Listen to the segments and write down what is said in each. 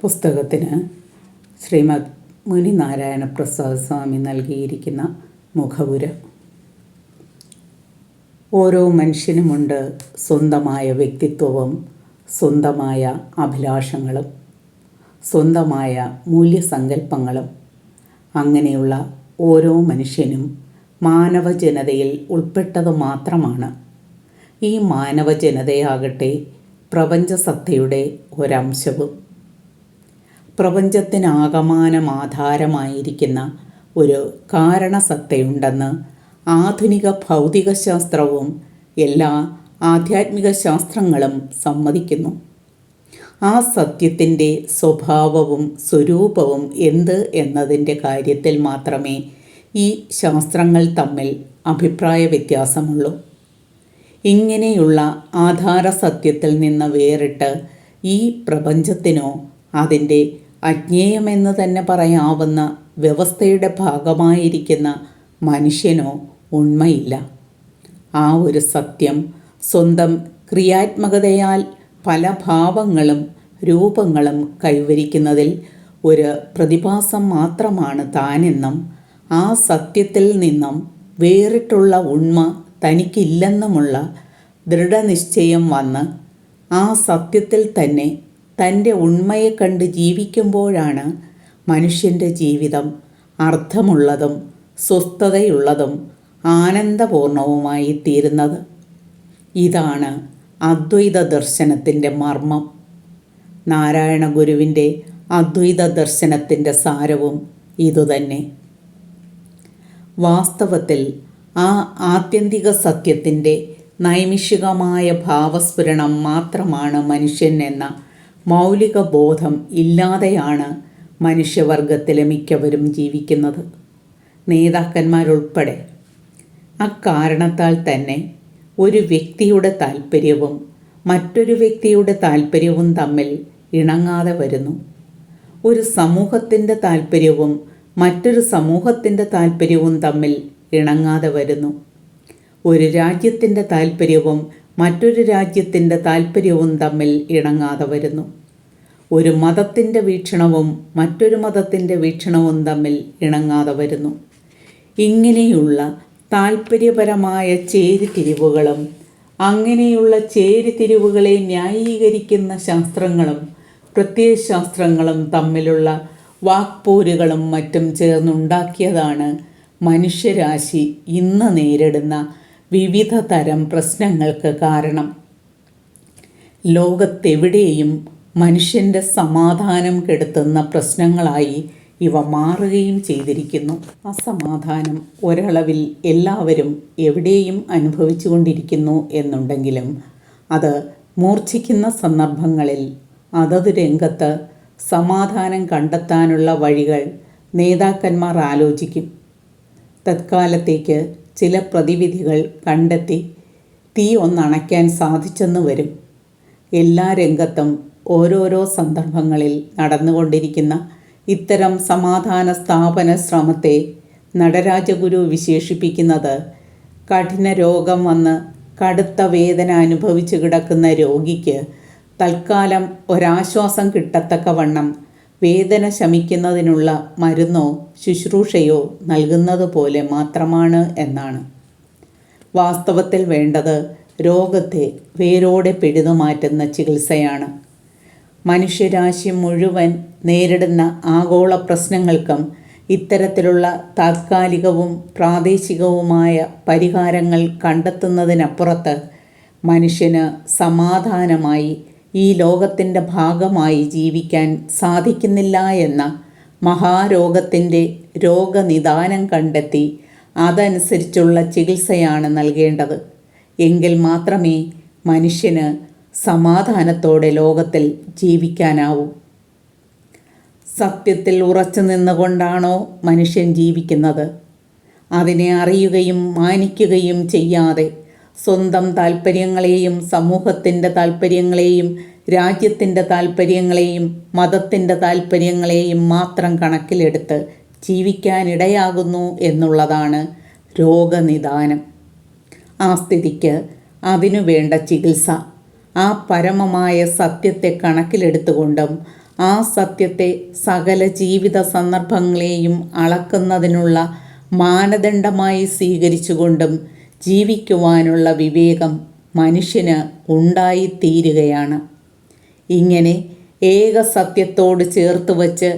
പുസ്തകത്തിന് ശ്രീമദ് മുനിനാരായണ പ്രസാദ് സ്വാമി നൽകിയിരിക്കുന്ന മുഖവുര ഓരോ മനുഷ്യനുമുണ്ട് സ്വന്തമായ വ്യക്തിത്വവും സ്വന്തമായ അഭിലാഷങ്ങളും സ്വന്തമായ മൂല്യസങ്കല്പങ്ങളും. അങ്ങനെയുള്ള ഓരോ മനുഷ്യനും മാനവജനതയിൽ ഉൾപ്പെട്ടത് മാത്രമാണ്. ഈ മാനവജനതയാകട്ടെ പ്രപഞ്ചസത്തയുടെ ഒരംശവും. പ്രപഞ്ചത്തിനാകമാനം ആധാരമായിരിക്കുന്ന ഒരു കാരണസത്തയുണ്ടെന്ന് ആധുനിക ഭൗതികശാസ്ത്രവും എല്ലാ ആധ്യാത്മിക ശാസ്ത്രങ്ങളും സമ്മതിക്കുന്നു. ആ സത്യത്തിന്റെ സ്വഭാവവും സ്വരൂപവും എന്ത് എന്നതിന്റെ കാര്യത്തിൽ മാത്രമേ ഈ ശാസ്ത്രങ്ങൾ തമ്മിൽ അഭിപ്രായ വ്യത്യാസമുള്ളൂ. ഇങ്ങനെയുള്ള ആധാരസത്യത്തിൽ നിന്ന് വേറിട്ട് ഈ പ്രപഞ്ചത്തിനോ അതിന്റെ അജ്ഞേയമെന്ന് തന്നെ പറയാവുന്ന വ്യവസ്ഥയുടെ ഭാഗമായിരിക്കുന്ന മനുഷ്യനോ ഉണ്മയില്ല. ആ ഒരു സത്യം സ്വന്തം ക്രിയാത്മകതയാൽ പല ഭാവങ്ങളും രൂപങ്ങളും കൈവരിക്കുന്നതിൽ ഒരു പ്രതിഭാസം മാത്രമാണ് താനെന്നും ആ സത്യത്തിൽ നിന്നും വേറിട്ടുള്ള ഉണ്മ തനിക്കില്ലെന്നുമുള്ള ദൃഢനിശ്ചയം വന്ന് ആ സത്യത്തിൽ തന്നെ തന്റെ ഉണ്മയെ കണ്ട് ജീവിക്കുമ്പോഴാണ് മനുഷ്യന്റെ ജീവിതം അർത്ഥമുള്ളതും സ്വസ്ഥതയുള്ളതും ആനന്ദപൂർണവുമായി തീരുന്നത് ഇതാണ് അദ്വൈത ദർശനത്തിന്റെ മർമ്മം. നാരായണ ഗുരുവിന്റെ അദ്വൈത ദർശനത്തിന്റെ സാരവും ഇതുതന്നെ. വാസ്തവത്തിൽ ആ ആത്യന്തിക സത്യത്തിന്റെ നൈമിഷികമായ ഭാവസ്ഫുരണം മാത്രമാണ് മനുഷ്യൻ എന്ന മൗലിക ബോധം ഇല്ലാതെയാണ് മനുഷ്യവർഗത്തിലെ മിക്കവരും ജീവിക്കുന്നത്. നേതാക്കന്മാരുൾപ്പെടെ അക്കാരണത്താൽ തന്നെ ഒരു വ്യക്തിയുടെ താല്പര്യവും മറ്റൊരു വ്യക്തിയുടെ താല്പര്യവും തമ്മിൽ ഇണങ്ങാതെ വരുന്നു. ഒരു സമൂഹത്തിന്റെ താല്പര്യവും മറ്റൊരു സമൂഹത്തിന്റെ താല്പര്യവും തമ്മിൽ ഇണങ്ങാതെ വരുന്നു. ഒരു രാജ്യത്തിന്റെ താല്പര്യവും മറ്റൊരു രാജ്യത്തിന്റെ താല്പര്യവും തമ്മിൽ ഇണങ്ങാതെ വരുന്നു. ഒരു മതത്തിന്റെ വീക്ഷണവും മറ്റൊരു മതത്തിന്റെ വീക്ഷണവും തമ്മിൽ ഇണങ്ങാതെ വരുന്നു. ഇങ്ങനെയുള്ള താല്പര്യപരമായ ചേരിതിരിവുകളും അങ്ങനെയുള്ള ചേരിതിരിവുകളെ ന്യായീകരിക്കുന്ന ശാസ്ത്രങ്ങളും പ്രത്യയശാസ്ത്രങ്ങളും തമ്മിലുള്ള വാക്പോരുകളും മറ്റും ചേർന്നുണ്ടാക്കിയതാണ് മനുഷ്യരാശി ഇന്ന് നേരിടുന്ന വിവിധ തരം പ്രശ്നങ്ങൾക്ക് കാരണം. ലോകത്തെവിടെയും മനുഷ്യന്റെ സമാധാനം കെടുത്തുന്ന പ്രശ്നങ്ങളായി ഇവ മാറുകയും ചെയ്തിരിക്കുന്നു. അസമാധാനം ഒരളവിൽ എല്ലാവരും എവിടെയും അനുഭവിച്ചുകൊണ്ടിരിക്കുന്നു എന്നുണ്ടെങ്കിലും അത് മൂർച്ഛിക്കുന്ന സന്ദർഭങ്ങളിൽ അതത് രംഗത്ത് സമാധാനം കണ്ടെത്താനുള്ള വഴികൾ നേതാക്കന്മാർ ആലോചിക്കും. തത്കാലത്തേക്ക് ചില പ്രതിവിധികൾ കണ്ടെത്തി തീ ഒന്നണയ്ക്കാൻ സാധിച്ചെന്ന് വരും. എല്ലാ രംഗത്തും ഓരോരോ സന്ദർഭങ്ങളിൽ നടന്നുകൊണ്ടിരിക്കുന്ന ഇത്തരം സമാധാന സ്ഥാപന ശ്രമത്തെ നടരാജഗുരു വിശേഷിപ്പിക്കുന്നത് കഠിന രോഗം വന്ന് കടുത്ത വേദന അനുഭവിച്ചു കിടക്കുന്ന രോഗിക്ക് തൽക്കാലം ഒരാശ്വാസം കിട്ടത്തക്കവണ്ണം വേദന ശമിക്കുന്നതിനുള്ള മരുന്നോ ശുശ്രൂഷയോ നൽകുന്നത് പോലെ മാത്രമാണ് എന്നാണ്. വാസ്തവത്തിൽ വേണ്ടത് രോഗത്തെ വേരോടെ പിഴുതുമാറ്റുന്ന ചികിത്സയാണ്. മനുഷ്യരാശി മുഴുവൻ നേരിടുന്ന ആഗോള പ്രശ്നങ്ങൾക്കും ഇത്തരത്തിലുള്ള താത്കാലികവും പ്രാദേശികവുമായ പരിഹാരങ്ങൾ കണ്ടെത്തുന്നതിനപ്പുറത്ത് മനുഷ്യന് സമാധാനമായി ഈ ലോകത്തിന്റെ ഭാഗമായി ജീവിക്കാൻ സാധിക്കുന്നില്ല എന്ന മഹാരോഗത്തിന്റെ രോഗനിദാനം കണ്ടെത്തി അതനുസരിച്ചുള്ള ചികിത്സയാണ് നൽകേണ്ടത്. എങ്കിൽ മാത്രമേ മനുഷ്യന് സമാധാനത്തോടെ ലോകത്തിൽ ജീവിക്കാനാവൂ. സത്യത്തിൽ ഉറച്ചു നിന്നുകൊണ്ടാണോ മനുഷ്യൻ ജീവിക്കുന്നത്? അതിനെ അറിയുകയും മാനിക്കുകയും ചെയ്യാതെ സ്വന്തം താല്പര്യങ്ങളെയും സമൂഹത്തിന്റെ താല്പര്യങ്ങളെയും രാജ്യത്തിന്റെ താല്പര്യങ്ങളെയും മതത്തിന്റെ താല്പര്യങ്ങളെയും മാത്രം കണക്കിലെടുത്ത് ജീവിക്കാനിടയാകുന്നു എന്നുള്ളതാണ് രോഗനിദാനം. ആ സ്ഥിതിക്ക് അതിനു വേണ്ട ചികിത്സ. ആ പരമമായ സത്യത്തെ കണക്കിലെടുത്തുകൊണ്ടും ആ സത്യത്തെ സകല ജീവിത സന്ദർഭങ്ങളെയും അളക്കുന്നതിനുള്ള മാനദണ്ഡമായി സ്വീകരിച്ചുകൊണ്ടും ജീവിക്കുവാനുള്ള വിവേകം മനുഷ്യന് ഉണ്ടായിത്തീരുകയാണ്. ഇങ്ങനെ ഏക സത്യത്തോട് ചേർത്ത് വച്ച്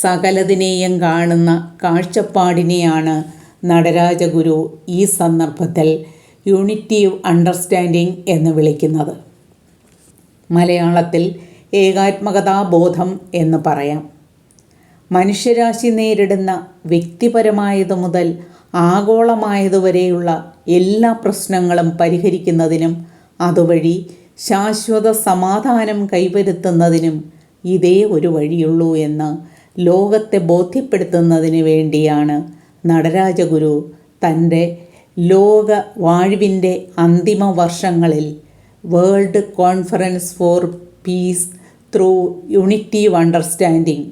സകലതിനെയും കാണുന്ന കാഴ്ചപ്പാടിനെയാണ് നടരാജഗുരു ഈ സന്ദർഭത്തിൽ യൂണിറ്റീവ് അണ്ടർസ്റ്റാൻഡിംഗ് എന്ന് വിളിക്കുന്നത്. മലയാളത്തിൽ ഏകാത്മകതാബോധം എന്ന് പറയാം. മനുഷ്യരാശി നേരിടുന്ന വ്യക്തിപരമായത് മുതൽ ആഗോളമായതുവരെയുള്ള എല്ലാ പ്രശ്നങ്ങളും പരിഹരിക്കുന്നതിനും അതുവഴി ശാശ്വത സമാധാനം കൈവരുത്തുന്നതിനും ഇതേ ഒരു വഴിയുള്ളൂ എന്ന് ലോകത്തെ ബോധ്യപ്പെടുത്തുന്നതിന് വേണ്ടിയാണ് നടരാജഗുരു തന്റെ ലോക വാഴ്വിന്റെ അന്തിമ വർഷങ്ങളിൽ world conference for peace through unitive understanding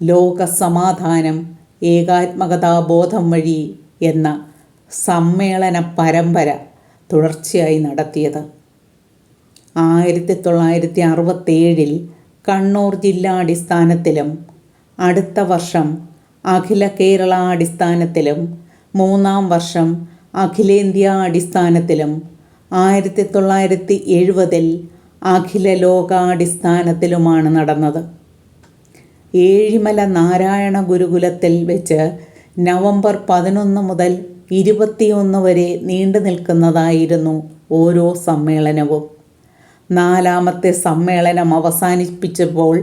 ലോക സമാധാനം ഏകാത്മകതാബോധം വഴി എന്ന സമ്മേളന പരമ്പര തുടർച്ചയായി നടത്തിയത്. ആയിരത്തി തൊള്ളായിരത്തി അറുപത്തേഴിൽ കണ്ണൂർ ജില്ലാ അടിസ്ഥാനത്തിലും അടുത്ത വർഷം അഖില കേരള അടിസ്ഥാനത്തിലും മൂന്നാം വർഷം അഖിലേന്ത്യാ അടിസ്ഥാനത്തിലും ആയിരത്തി തൊള്ളായിരത്തി എഴുപതിൽ അഖില ലോകാടിസ്ഥാനത്തിലുമാണ് നടന്നത്. ഏഴിമല നാരായണ ഗുരുകുലത്തിൽ വെച്ച് നവംബർ പതിനൊന്ന് മുതൽ ഇരുപത്തിയൊന്ന് വരെ നീണ്ടു നിൽക്കുന്നതായിരുന്നു ഓരോ സമ്മേളനവും. നാലാമത്തെ സമ്മേളനം അവസാനിപ്പിച്ചപ്പോൾ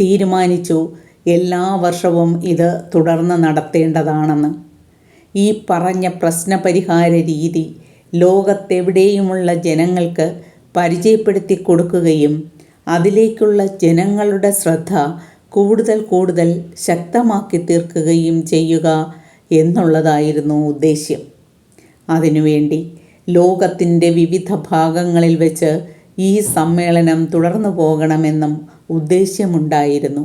തീരുമാനിച്ചു എല്ലാ വർഷവും ഇത് തുടർന്ന് നടത്തേണ്ടതാണെന്ന്. ഈ പറഞ്ഞ പ്രശ്നപരിഹാര രീതി ലോകത്തെവിടെയുമുള്ള ജനങ്ങൾക്ക് പരിചയപ്പെടുത്തി കൊടുക്കുകയും അതിലേക്കുള്ള ജനങ്ങളുടെ ശ്രദ്ധ കൂടുതൽ കൂടുതൽ ശക്തമാക്കി തീർക്കുകയും ചെയ്യുക എന്നുള്ളതായിരുന്നു ഉദ്ദേശ്യം. അതിനുവേണ്ടി ലോകത്തിന്റെ വിവിധ ഭാഗങ്ങളിൽ വെച്ച് ഈ സമ്മേളനം തുടർന്നു പോകണമെന്നും ഉദ്ദേശ്യമുണ്ടായിരുന്നു.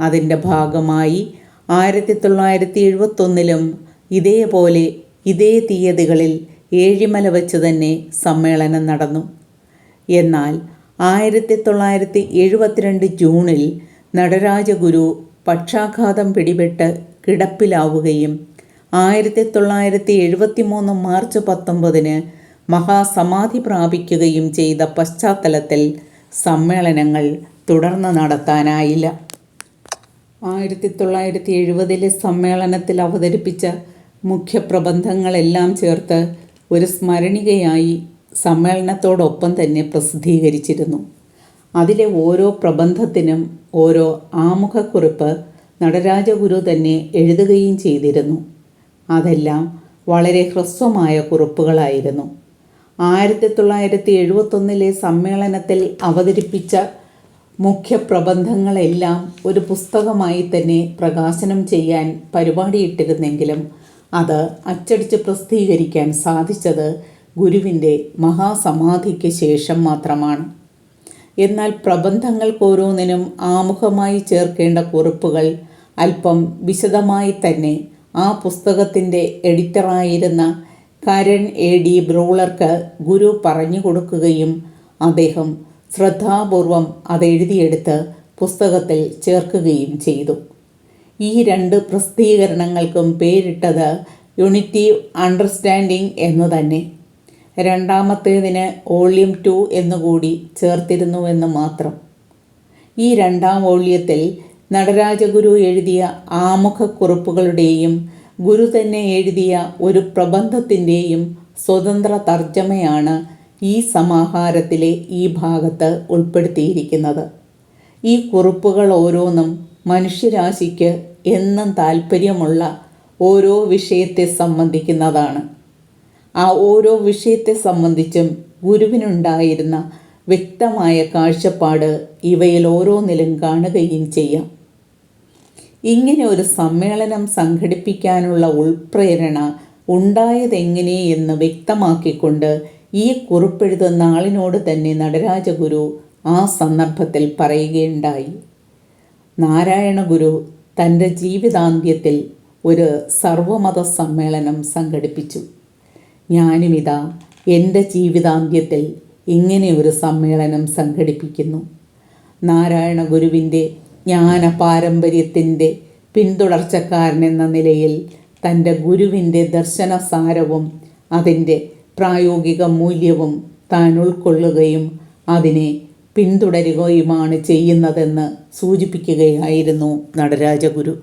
അതിന്റെ ഭാഗമായി ആയിരത്തി തൊള്ളായിരത്തി എഴുപത്തൊന്നിലും ഇതേപോലെ ഇതേ തീയതികളിൽ ഏഴിമല വെച്ച് തന്നെ സമ്മേളനം നടന്നു. എന്നാൽ ആയിരത്തി തൊള്ളായിരത്തി എഴുപത്തിരണ്ട് ജൂണിൽ നടരാജഗുരു പക്ഷാഘാതം പിടിപെട്ട് കിടപ്പിലാവുകയും ആയിരത്തി തൊള്ളായിരത്തി എഴുപത്തി മൂന്ന് മാർച്ച് പത്തൊമ്പതിന് മഹാസമാധി പ്രാപിക്കുകയും ചെയ്ത പശ്ചാത്തലത്തിൽ സമ്മേളനങ്ങൾ തുടർന്ന് നടത്താനായില്ല. ആയിരത്തി തൊള്ളായിരത്തി എഴുപതിലെ സമ്മേളനത്തിൽ അവതരിപ്പിച്ച മുഖ്യപ്രബന്ധങ്ങളെല്ലാം ചേർത്ത് ഒരു സ്മരണികയായി സമ്മേളനത്തോടൊപ്പം തന്നെ പ്രസിദ്ധീകരിച്ചിരുന്നു. അതിലെ ഓരോ പ്രബന്ധത്തിനും ഓരോ ആമുഖക്കുറിപ്പ് നടരാജഗുരു തന്നെ എഴുതുകയും ചെയ്തിരുന്നു. അതെല്ലാം വളരെ ഹ്രസ്വമായ കുറിപ്പുകളായിരുന്നു. ആയിരത്തി തൊള്ളായിരത്തി എഴുപത്തൊന്നിലെ സമ്മേളനത്തിൽ അവതരിപ്പിച്ച മുഖ്യ പ്രബന്ധങ്ങളെല്ലാം ഒരു പുസ്തകമായി തന്നെ പ്രകാശനം ചെയ്യാൻ പരിപാടിയിട്ടിരുന്നെങ്കിലും അത് അച്ചടിച്ച് പ്രസിദ്ധീകരിക്കാൻ സാധിച്ചത് ഗുരുവിന്റെ മഹാസമാധിക്ക് ശേഷം മാത്രമാണ്. എന്നാൽ പ്രബന്ധങ്ങൾക്കോരോന്നിനും ആമുഖമായി ചേർക്കേണ്ട കുറിപ്പുകൾ അല്പം വിശദമായി തന്നെ ആ പുസ്തകത്തിന്റെ എഡിറ്ററായിരുന്ന കരൺ എ ഡി ബ്രൂളർക്ക് ഗുരു പറഞ്ഞു കൊടുക്കുകയും അദ്ദേഹം ശ്രദ്ധാപൂർവം അതെഴുതിയെടുത്ത് പുസ്തകത്തിൽ ചേർക്കുകയും ചെയ്തു. ഈ രണ്ട് പ്രസിദ്ധീകരണങ്ങൾക്കും പേരിട്ടത് യൂണിറ്റി അണ്ടർസ്റ്റാൻഡിംഗ് എന്ന് തന്നെ. രണ്ടാമത്തേതിന് വോള്യം ടു എന്നുകൂടി ചേർത്തിരുന്നുവെന്ന് മാത്രം. ഈ രണ്ടാം വോള്യത്തിൽ നടരാജഗുരു എഴുതിയ ആമുഖക്കുറിപ്പുകളുടെയും ഗുരു തന്നെ എഴുതിയ ഒരു പ്രബന്ധത്തിന്റെയും സ്വതന്ത്ര തർജമയാണ് ഈ സമാഹാരത്തിലെ ഈ ഭാഗത്ത് ഉൾപ്പെടുത്തിയിരിക്കുന്നത്. ഈ കുറിപ്പുകൾ ഓരോന്നും മനുഷ്യരാശിക്ക് എന്നും താല്പര്യമുള്ള ഓരോ വിഷയത്തെ സംബന്ധിക്കുന്നതാണ്. ആ ഓരോ വിഷയത്തെ സംബന്ധിച്ചും ഗുരുവിനുണ്ടായിരുന്ന വ്യക്തമായ കാഴ്ചപ്പാട് ഇവയിൽ ഓരോന്നിലും കാണുകയും ചെയ്യാം. ഇങ്ങനെ ഒരു സമ്മേളനം സംഘടിപ്പിക്കാനുള്ള ഉൾപ്രേരണ ഉണ്ടായതെങ്ങനെ എന്ന് വ്യക്തമാക്കിക്കൊണ്ട് ഈ കുറിപ്പെഴുതുന്ന ആളിനോട് തന്നെ നടരാജഗുരു ആ സന്ദർഭത്തിൽ പറയുകയുണ്ടായി. നാരായണ ഗുരു തന്റെ ജീവിതാന്ത്യത്തിൽ ഒരു സർവമത സമ്മേളനം സംഘടിപ്പിച്ചു. ഞാനുമിതാ എന്റെ ജീവിതാന്ത്യത്തിൽ ഇങ്ങനെ ഒരു സമ്മേളനം സംഘടിപ്പിക്കുന്നു. നാരായണ ഗുരുവിന്റെ ജ്ഞാന പാരമ്പര്യത്തിന്റെ പിന്തുടർച്ചക്കാരനെന്ന നിലയിൽ തന്റെ ഗുരുവിന്റെ ദർശനസാരവും അതിന്റെ പ്രായോഗിക മൂല്യവും താൻ ഉൾക്കൊള്ളുകയും അതിനെ പിന്തുടരുകയുമാണ് ചെയ്യുന്നതെന്ന് സൂചിപ്പിക്കുകയായിരുന്നു നടരാജഗുരു.